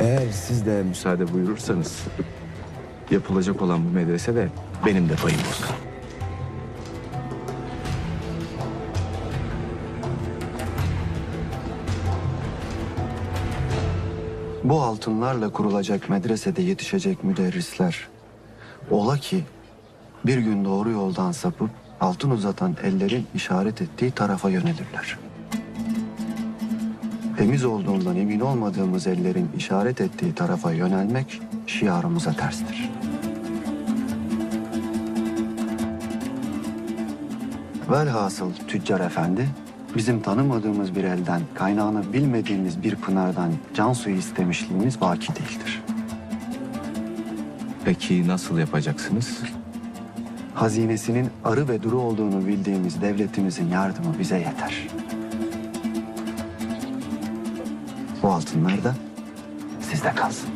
Eğer siz de müsaade buyurursanız yapılacak olan bu medresede benim de payım olsun. Bu altınlarla kurulacak medresede yetişecek müderrisler. Ola ki bir gün doğru yoldan sapıp altın uzatan ellerin işaret ettiği tarafa yönelirler. Temiz olduğundan emin olmadığımız ellerin işaret ettiği tarafa yönelmek şiarımıza terstir. Velhasıl tüccar efendi, bizim tanımadığımız bir elden, kaynağını bilmediğimiz bir pınardan can suyu istemişliğimiz vaki değildir. Peki nasıl yapacaksınız? Hazinesinin arı ve duru olduğunu bildiğimiz devletimizin yardımı bize yeter. Bu altınlar da sizde kalsın.